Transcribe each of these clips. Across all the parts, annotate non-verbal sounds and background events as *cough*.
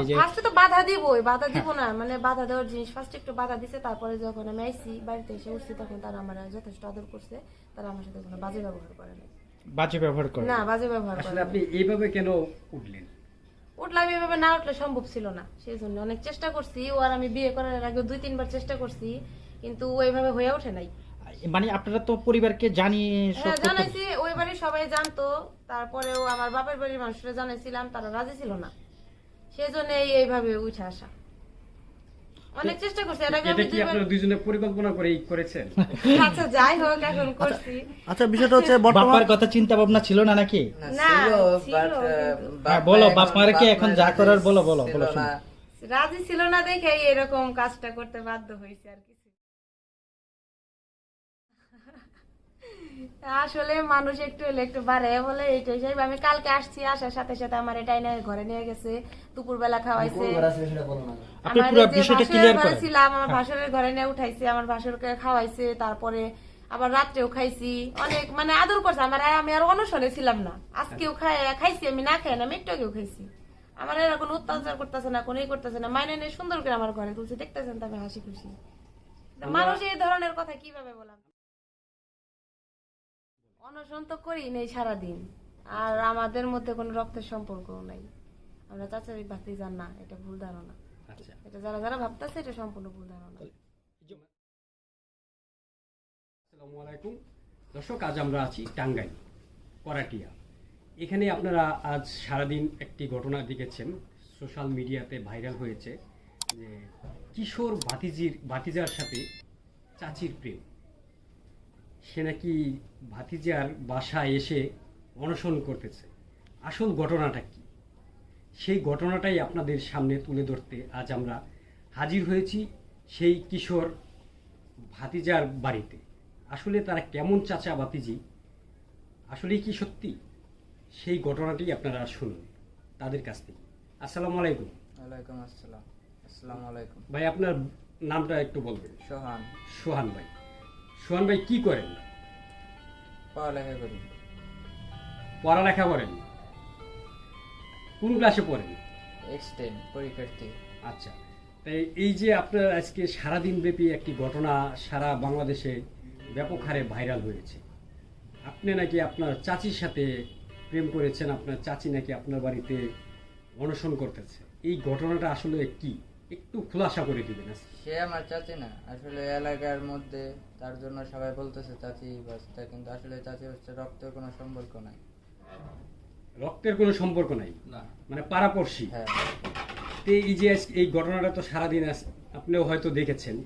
এই যে ফার্স্টে তো বাধা দিবই বাধা দিব না। মানে বাধা দেওয়ার জিনিস ফার্স্ট একটু বাধা দিছে তারপরে যখন আমি আইসি বাড়িতে এসে উঠছি তখন তারা আমার যথেষ্ট আদর করছে। তারা আমার সাথে কোনো বাজে ব্যবহার করে না বাজে ব্যবহার করে? না বাজে ব্যবহার করে আসলে আপনি এইভাবে কেন উঠলেন? উঠলাম এভাবে না উঠলে সম্ভব ছিল না। সেই জন্য অনেক চেষ্টা করছি। ও আর আমি বিয়ে করার আগে দুই তিনবার চেষ্টা করছি কিন্তু ও এইভাবে হয়ে ওঠে নাই। মানে আপনারা তো পরিবারকে জানিয়ে হ্যাঁ জানাইছি ওই বাড়ির সবাই জানতো। তারপরেও আমার বাপের বাড়ির মানুষরা জানাইছিলাম তারা রাজি ছিল না। সেই জন্য এইভাবে উঠে আসা। অনেক চেষ্টা করছি এর আগে এটা আমি কি আপনারা দুইজনে পরিকল্পনা করে করেছেন? *laughs* আচ্ছা যাই হোক এখন করছি। আচ্ছা বিষয়টা হচ্ছে বর্তমান বাপার কথা চিন্তা ভাবনা ছিল না নাকি? না, ছিল ছিল, বাট হ্যাঁ, বলো, বাপার কি এখন যা করার বলো, বলো, বলো, রাজি ছিল না দেখে এরকম কাজটা করতে বাধ্য হয়েছে আর কিছু আসলে মানুষ একটু হলে একটু বাড়ে বলে এইটাই হিসাবে আমি কালকে আসছি আসার সাথে সাথে আমার এটাই নিয়ে ঘরে নিয়ে গেছে দুপুর বেলা খাওয়াইছে আমার ভাসুরের ঘরে ছিলাম আমার ভাসুরের ঘরে নিয়ে উঠাইছে আমার ভাসুরকে খাওয়াইছে তারপরে আবার রাত্রেও খাইছি। অনেক মানে আদর করছে আমার আমি আর অনশনে ছিলাম না। আজকেও খাই খাইছি আমি না খাই না আমি একটু আগেও খাইছি। আমার এরা কোনো অত্যাচার করতেছে না কোনো ই করতেছে না। মাইনে নিয়ে সুন্দর করে আমার ঘরে তুলছে দেখতেছেন তো আমি হাসি খুশি। মানুষ এই ধরনের কথা কীভাবে বললাম অনশন তো করি নেই সারাদিন। আর আমাদের মধ্যে কোনো রক্তের সম্পর্ক নাই। আমরা চাচারি ভাবতে যান না এটা ভুল ধারণা। আচ্ছা। এটা যারা যারা ভাবতেছে এটা সম্পূর্ণ ভুল ধারণা। আসসালামু আলাইকুম। দর্শক আজ আমরা আছি টাঙ্গাইল করাটিয়া। এখানে আপনারা আজ সারাদিন একটি ঘটনা দেখেছেন। সোশ্যাল মিডিয়াতে ভাইরাল হয়েছে যে কিশোর ভাতিজির ভাতিজার সাথে চাচির প্রেম। সে নাকি ভাতিজার বাসায় এসে অনশন করতেছে। আসল ঘটনাটা কি? সেই ঘটনাটাই আপনাদের সামনে তুলে ধরতে আজ আমরা হাজির হয়েছি সেই কিশোর ভাতিজার বাড়িতে। আসলে তারা কেমন চাচা ভাতিজি? আসলেই কি সত্যি? সেই ঘটনাটি আপনারা শুনুন তাদের কাছ থেকে। আসসালামু আলাইকুম। ওয়ালাইকুম আসসালাম। আসসালামু আলাইকুম। ভাই আপনার নামটা একটু বলবেন। সোহান। সোহান ভাই। সোহান ভাই কি করেন? পড়ালেখা করি। পড়ালেখা করেন? কোন ক্লাসে পড়েন? এক্সটেন পরীক্ষার্থী। আচ্ছা তাই এই যে আপনার আজকে সারাদিন ব্যাপী একটি ঘটনা সারা বাংলাদেশে ব্যাপক হারে ভাইরাল হয়েছে আপনি নাকি আপনার চাচির সাথে প্রেম করেছেন আপনার চাচি নাকি আপনার বাড়িতে অনশন করতেছে এই ঘটনাটা আসলে কি? একটু খোলাসা করে দিবেন সে আমার চাচি না। আসলে এলাকার মধ্যে তার জন্য সবাই বলতেছে চাচি বাস্তা কিন্তু আসলে চাচি হচ্ছে রক্তের কোনো সম্পর্ক নাই। রক্তের কোনো সম্পর্ক নাই? না। মানে পাড়াপড়শি হ্যাঁ। তো এই যে এই ঘটনাটা তো সারাদিন আপনিও হয়তো দেখেছেন।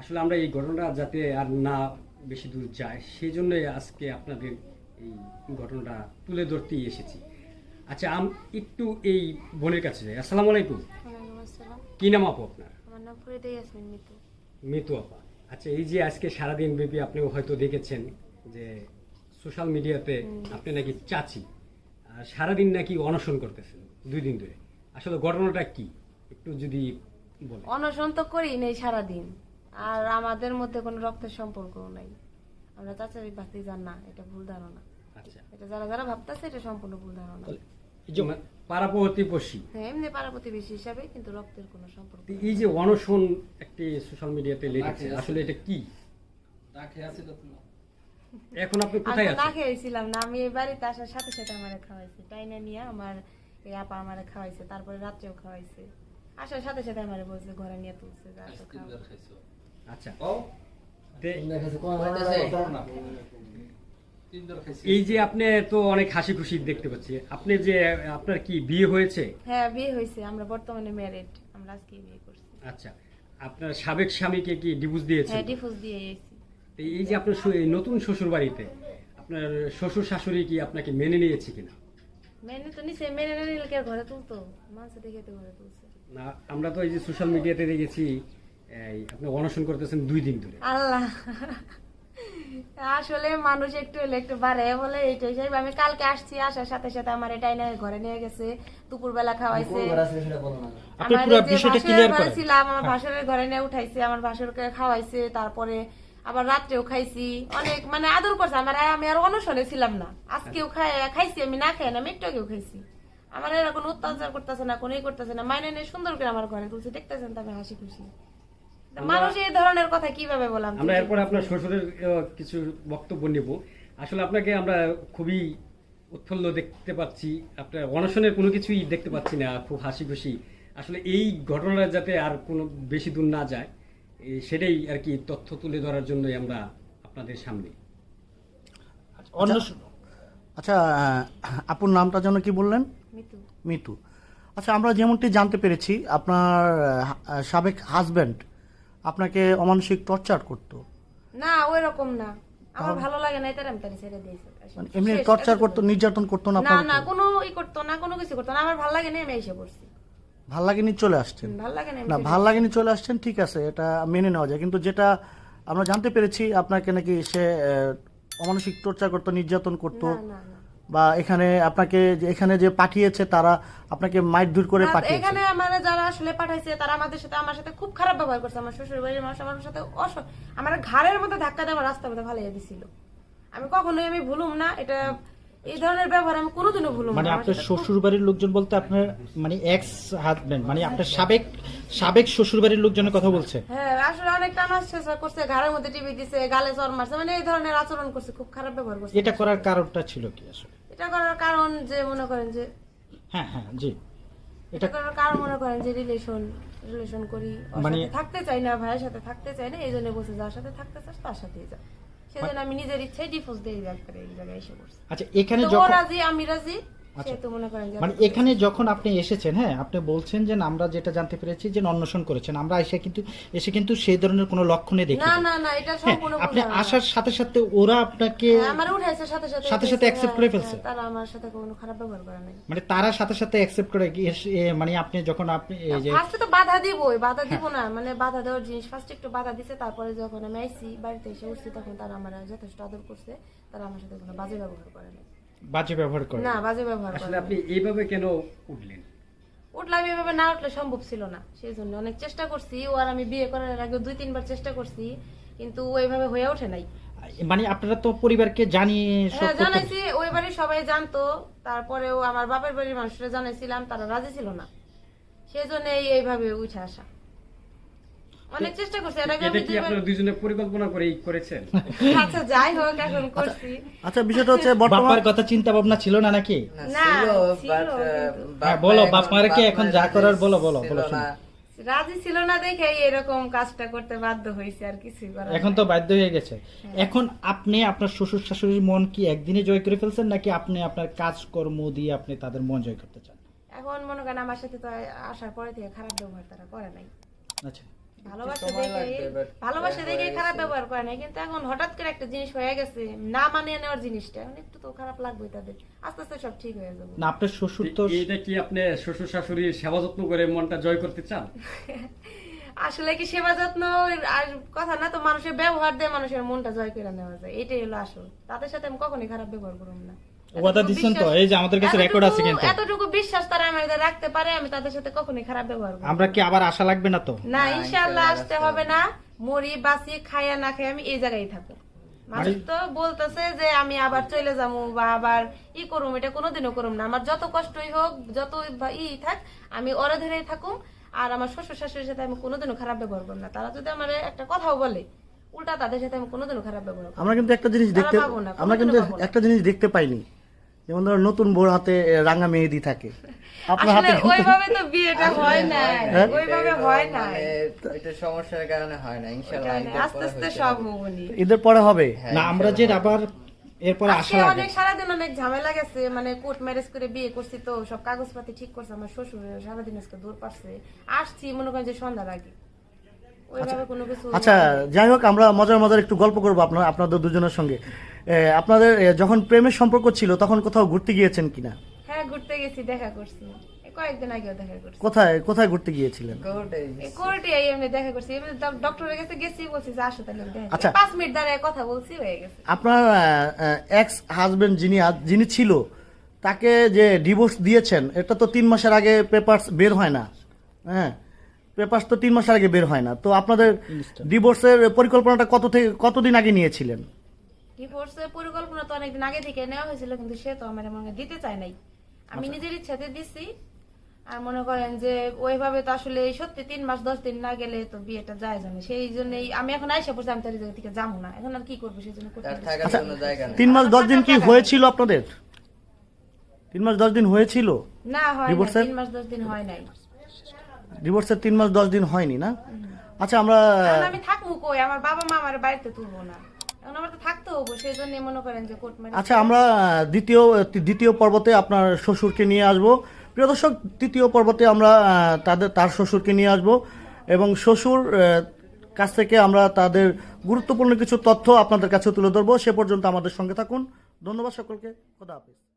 আসলে আমরা এই ঘটনাটা যাতে আর না বেশি দূর যায় সেই জন্যই আজকে আপনাদের এই ঘটনাটা তুলে ধরতেই এসেছি। আচ্ছা আম একটু এই বোনের কাছে যাই। আসসালামু আলাইকুম। আসসালাম। কি নাম আপু আপনার? আমার নাম ফরিদা ইয়াসমিন মিতু। মিতু আপা। আচ্ছা এই যে আজকে সারাদিন ব্যাপী আপনিও হয়তো দেখেছেন যে সোশ্যাল মিডিয়াতে আপনি নাকি চাচি সারাদিন নাকি অনশন করতেছেন দুই দিন ধরে। আসলে ঘটনাটা কি? একটু যদি বলেন। অনশন তো করি নেই সারাদিন আর আমাদের মধ্যে কোনো রক্তের সম্পর্ক নাই। আমরা চাচারি ভাবতে যান না এটা ভুল ধারণা। আচ্ছা। এটা যারা যারা ভাবতেছে এটা সম্পূর্ণ ভুল ধারণা। প্রতিবেশী হ্যাঁ এমনি প্রতিবেশী হিসাবে কিন্তু রক্তের কোনো সম্পর্ক এই যে অনশন একটি সোশ্যাল মিডিয়াতে লিখেছে আসলে এটা কি? এখন আপনি কোথায় আমি না খেয়েছিলাম না আমি এই বাড়িতে আসার সাথে সাথে আমারে খাওয়াইছে। টাইনা নিয়ে আমার এই আপা আমারে খাওয়াইছে তারপরে রাত্রেও খাওয়াইছে। আসার সাথে সাথে আমারে বলছে ঘরে নিয়ে তুলছে আচ্ছা। এই যে আপনি তো অনেক হাসি খুশি দেখতে পাচ্ছি। আপনি যে আপনার কি বিয়ে হয়েছে? হ্যাঁ বিয়ে হয়েছে। আমরা বর্তমানে ম্যারিড আমরা আজকে বিয়ে করছি। আচ্ছা আপনার সাবেক স্বামীকে কি ডিভোর্স দিয়েছেন? হ্যাঁ ডিভোর্স দিয়ে এসেছি। এই যে আপনার এই নতুন শ্বশুর বাড়িতে আপনার শ্বশুর শাশুড়ি কি আপনাকে মেনে নিয়েছে কিনা? মেনে তো নিচে মেনে না নিলে কে ঘরে তুলতো? মানুষ দেখে তো ঘরে তুলছে। না আমরা তো এই যে সোশ্যাল মিডিয়াতে দেখেছি এই আপনি অনশন করতেছেন দুই দিন ধরে। আল্লাহ। আসলে মানুষ একটু হলে একটু বাড়ে বলে এইটা হিসাবে আমি কালকে আসছি আসার সাথে সাথে আমার এটাই না ঘরে নিয়ে গেছে দুপুর বেলা খাওয়াইছে আমার ভাসুরের ক্লিয়ার ঘরে ছিলাম আমার ভাসুরের ঘরে নিয়ে উঠাইছে আমার ভাসুরকে খাওয়াইছে তারপরে আবার রাত্রেও খাইছি। অনেক মানে আদর করছে আমার আমি আর অনশনে ছিলাম না। আজকেও খাই খাইছি আমি না খাই না আমি একটু আগেও খাইছি। আমার এরা কোনো অত্যাচার করতেছে না কোনো করতেছে না। মাইনে নিয়ে সুন্দর করে আমার ঘরে তুলছে দেখতেছেন তো আমি হাসি খুশি। মানুষ এই ধরনের কথা কীভাবে বললাম আমরা এরপর আপনার শ্বশুরের কিছু বক্তব্য নেব। আসলে আপনাকে আমরা খুবই উৎফুল্ল দেখতে পাচ্ছি। আপনার অনশনের কোনো কিছুই দেখতে পাচ্ছি না খুব হাসি খুশি আসলে এই ঘটনাটা যাতে আর কোনো বেশি দূর না যায় সেটাই আর কি তথ্য তুলে ধরার জন্যই আমরা আপনাদের সামনে। অন্য আচ্ছা আহ, আপুর নামটা যেন কি বললেন? মিতু। মিতু। আচ্ছা আমরা যেমনটি জানতে পেরেছি আপনার সাবেক হাজবেন্ড আপনাকে অমানসিক টর্চার করতো। না ওই রকম না। আমার ভালো লাগে না তার আমি তারি ছেড়ে দিয়েছি। মানে এমনি টর্চার করতো নির্যাতন করতো না না না কোনো ই করতো না কোনো কিছু করতো না। আমার ভালো লাগে না আমি এসে পড়ছি। ভালো লাগেনি চলে আসছেন। ভালো লাগে না ভালো লাগেনি চলে আসছেন ঠিক আছে এটা মেনে নেওয়া যায়। কিন্তু যেটা আমরা জানতে পেরেছি আপনাকে নাকি সে অমানসিক টর্চার করতো নির্যাতন করতো। না না। বা এখানে আপনাকে যে এখানে যে পাঠিয়েছে তারা আপনাকে মাইট দূর করে পাঠিয়েছে। এখানে আমার যারা আসলে পাঠাইছে তারা আমাদের সাথে আমার সাথে খুব খারাপ ব্যবহার করছে। আমার শ্বশুর বাড়ির মানুষ আমার সাথে অস- আমার ঘাড়ের মধ্যে ধাক্কা দেওয়া রাস্তার মধ্যে ফালিয়ে দিছিল। আমি কখনোই আমি ভুলুম না এটা এই ধরনের ব্যবহার আমি কোনোদিনও ভুলুম মানে আপনার শ্বশুর বাড়ির লোকজন বলতে আপনার মানে এক্স হাজবেন্ড মানে আপনার সাবেক সাবেক শ্বশুর বাড়ির লোকজনের কথা বলছে। হ্যাঁ আসলে অনেক টানা করছে ঘাড়ের মধ্যে টিভি দিছে গালে জ্বর মারছে মানে এই ধরনের আচরণ করছে খুব খারাপ ব্যবহার করছে। এটা করার কারণটা ছিল কি আসলে? এটা করার কারণ যে মনে করেন যে হ্যাঁ হ্যাঁ জি। এটা করার কারণ মনে করেন যে রিলেশন রিলেশন করি মানে- থাকতে চাই না ভাইয়ের সাথে থাকতে চাই না এই জন্য বসে যার সাথে থাকতে চাস তার সাথেই যা। সেজন্য আমি নিজের ইচ্ছায় ডিভোর্স দিয়ে করে এই জায়গায় এসে পড়ছি। আচ্ছা এখানে যখন রাজি আমি রাজি? মনে যে মানে এখানে যখন আপনি এসেছেন হ্যাঁ আপনি বলছেন যে আমরা যেটা জানতে পেরেছি যে অন্বেষণ করেছেন আমরা এসে কিন্তু এসে কিন্তু সেই ধরনের কোনো লক্ষণে দেখি না না না এটা হ্যাঁ সম্পূর্ণ আপনি আসার সাথে সাথে ওরা আপনাকে হ্যাঁ, আমার উঠাইছে সাথে সাথে সাথে সাথে উঠাইছে, accept হ্যাঁ, করে ফেলছে? তারা আমার সাথে কোনো খারাপ ব্যবহার করে নাই। মানে তারা সাথে সাথে অ্যাকসেপ্ট করে মানে আপনি যখন আপনি এই যে ফার্স্টে তো বাধা দিবই বাধা দিব না মানে বাধা দেওয়ার জিনিস ফার্স্ট একটু বাধা দিছে তারপরে যখন আমি আইছি বাড়িতে এসে উঠছি তখন তারা আমার যথেষ্ট আদর করছে তারা আমার সাথে কোনো বাজে ব্যবহার করে না বাজে ব্যবহার করে। না বাজে ব্যবহার করে আসলে আপনি এইভাবে কেন উঠলেন? উঠলাম এভাবে না উঠলে সম্ভব ছিল না সেই জন্য অনেক চেষ্টা করছি। ও আর আমি বিয়ে করার আগে দুই তিনবার চেষ্টা করছি কিন্তু ওইভাবে হয়ে ওঠে নাই। মানে আপনারা তো পরিবারকে জানিয়ে সব হ্যাঁ জানাইছি ওই বাড়ির সবাই জানতো। তারপরেও আমার বাপের বাড়ির মানুষরা জানাইছিলাম তারা রাজি ছিল না। সেই জন্য এইভাবে উঠে আসা। অনেক চেষ্টা করছি এর আগে এটা কি আপনারা দুজনে পরিকল্পনা করেই করেছেন? আচ্ছা যাই হোক এখন করছি। আচ্ছা বিষয়টা হচ্ছে বর্তমান বাপার কথা চিন্তা ভাবনা ছিল না নাকি? না, হ্যাঁ, বলো, কি? এখন যা করার বলো, বলো, বলো, না। রাজি ছিল না দেখে এরকম কাজটা করতে বাধ্য হয়েছে আর কিছুই করার এখন তো বাধ্য হয়ে গেছে। এখন আপনি আপনার শ্বশুর শাশুড়ির মন কি একদিনে জয় করে ফেলছেন নাকি আপনি আপনার কাজকর্ম দিয়ে আপনি তাদের মন জয় করতে চান? এখন মনে করেন আমার সাথে তো আসার পরে থেকে খারাপ ব্যবহার তারা করে নাই। আচ্ছা। ভালোবাসা দেখে ভালোবাসা দেখে খারাপ ব্যবহার করে নাই কিন্তু এখন হঠাৎ করে একটা জিনিস হয়ে গেছে না মানিয়ে নেওয়ার জিনিসটা এখন একটু তো খারাপ লাগবে তাদের। আস্তে আস্তে সব ঠিক হয়ে যাবে। না আপনার শ্বশুর তো এইটা কি আপনি শ্বশুর শাশুড়ির সেবা যত্ন করে মনটা জয় করতে চান? *laughs* আসলে কি সেবা যত্ন আর কথা না তো মানুষের ব্যবহার দিয়ে মানুষের মনটা জয় করে নেওয়া যায় এটাই হলো আসল। তাদের সাথে আমি কখনই খারাপ ব্যবহার করব না। ওয়াদা দিচ্ছেন তো? এই যে আমাদের কাছে record আছে কিন্তু। এতটুকু- এতটুকু বিশ্বাস তারা আমাদের রাখতে পারে আমি তাদের সাথে কখনই খারাপ ব্যবহার করব আমরা কি আবার আশা লাগবে না তো? না না, ইনশাআল্লাহ আসতে আসতে হবে না। মরি বাঁচি খাইয়া না খাই আমি এই জায়গায় থাকব। মানুষ মানে- তো বলতেছে যে আমি আবার চলে যাব বা আবার ই করুম এটা কোনোদিনও করুম না। আমার যত কষ্টই হোক যত ই থাক আমি ওরা ধরেই থাকুম। আর আমার শ্বশুর শাশুড়ির সাথে আমি কোনোদিনও খারাপ ব্যবহার করব না। তারা যদি আমার একটা কথাও বলে উল্টা তাদের সাথে আমি কোনোদিনও খারাপ ব্যবহার করব আমরা কিন্তু একটা জিনিস দেখতে পাবো না, আমরা কিন্তু। একটা জিনিস দেখতে পাইনি। যেমন ধরো নতুন বোর হাতে রাঙা মেহেদি থাকে। আপনার হাতে ওইভাবে তো বিয়েটা হয় না হ্যাঁ? ওইভাবে হয় না মানে একটু সমস্যার কারণে হয় না ইনশাআল্লাহ আস্তে আস্তে সব। হবনি ঈদের পরে হবে? হ্যাঁ, না আমরা যে আবার এরপরে আশা আজকে লাগে অনেক সারাদিন অনেক ঝামেলা গেছে। মানে কোর্ট ম্যারেজ করে বিয়ে করছি তো সব কাগজপাতি ঠিক করছে আমার শ্বশুর সারাদিন আজকে দূর পারছে আসছি মনে করেন যে ওইভাবে কোনো কিছু আচ্ছা যাই হোক আমরা মজার মজার একটু গল্প করব আপনার আপনাদের দুজনের সঙ্গে। আপনাদের যখন প্রেমের সম্পর্ক ছিল তখন কোথাও ঘুরতে গিয়েছেন কিনা? হ্যাঁ ঘুরতে গেছি দেখা করছি। কয়েকদিন আগেও দেখা করছি। কোথায় কোথায় ঘুরতে গিয়েছিলেন? কোর্টে এই কোর্টে এই এমনি দেখা করছি। এমনি ডক্টরের কাছে গেছি বলছি যে আসো তাহলে দেখা আচ্ছা। পাঁচ মিনিট দাঁড়ায় কথা বলছি হয়ে গেছে। আপনার এক্স হাজবেন্ড যিনি যিনি ছিল তাকে যে ডিভোর্স দিয়েছেন এটা তো তিন মাসের আগে পেপারস বের হয় না। হ্যাঁ পেপারস তো তিন মাসের আগে বের হয় না। তো আপনাদের ডিভোর্সের পরিকল্পনাটা কত থেকে কতদিন আগে নিয়েছিলেন? ডিভোর্সের পরিকল্পনা তো অনেকদিন আগে থেকে নেওয়া হয়েছিল কিন্তু সে তো আমার মনে দিতে চায় নাই। আমি নিজের ইচ্ছাতে দিছি আর মনে করেন যে ওইভাবে তো আসলে সত্যি তিন মাস দশ দিন না গেলে তো বিয়েটা যায় জানে সেই জন্যই আমি এখন আইসা পড়ছি আমি তার থেকে যাব না। এখন আর কি করব সেই জন্য করতে তার পারছি থাকার আচ্ছা, জন্য জায়গা নেই। তিন মাস দশ দিন কি হয়েছিল আপনাদের? তিন মাস দশ দিন হয়েছিল? না হয় তিন মাস দশ দিন হয় নাই। ডিভোর্সের তিন মাস দশ দিন হয়নি না? আচ্ছা আমরা আমি থাকব কই? আমার বাবা মা আমার বাড়িতে তুলবো না। আচ্ছা আমরা দ্বিতীয় দ্বিতীয় পর্বতে আপনার শ্বশুরকে নিয়ে আসব। প্রিয় দর্শক, তৃতীয় পর্বতে আমরা তাদের, তার শ্বশুরকে নিয়ে আসব এবং শ্বশুর কাছ থেকে আমরা তাদের গুরুত্বপূর্ণ কিছু তথ্য আপনাদের কাছে তুলে ধরবো। সে পর্যন্ত আমাদের সঙ্গে থাকুন। ধন্যবাদ সকলকে। খোদা হাফিজ।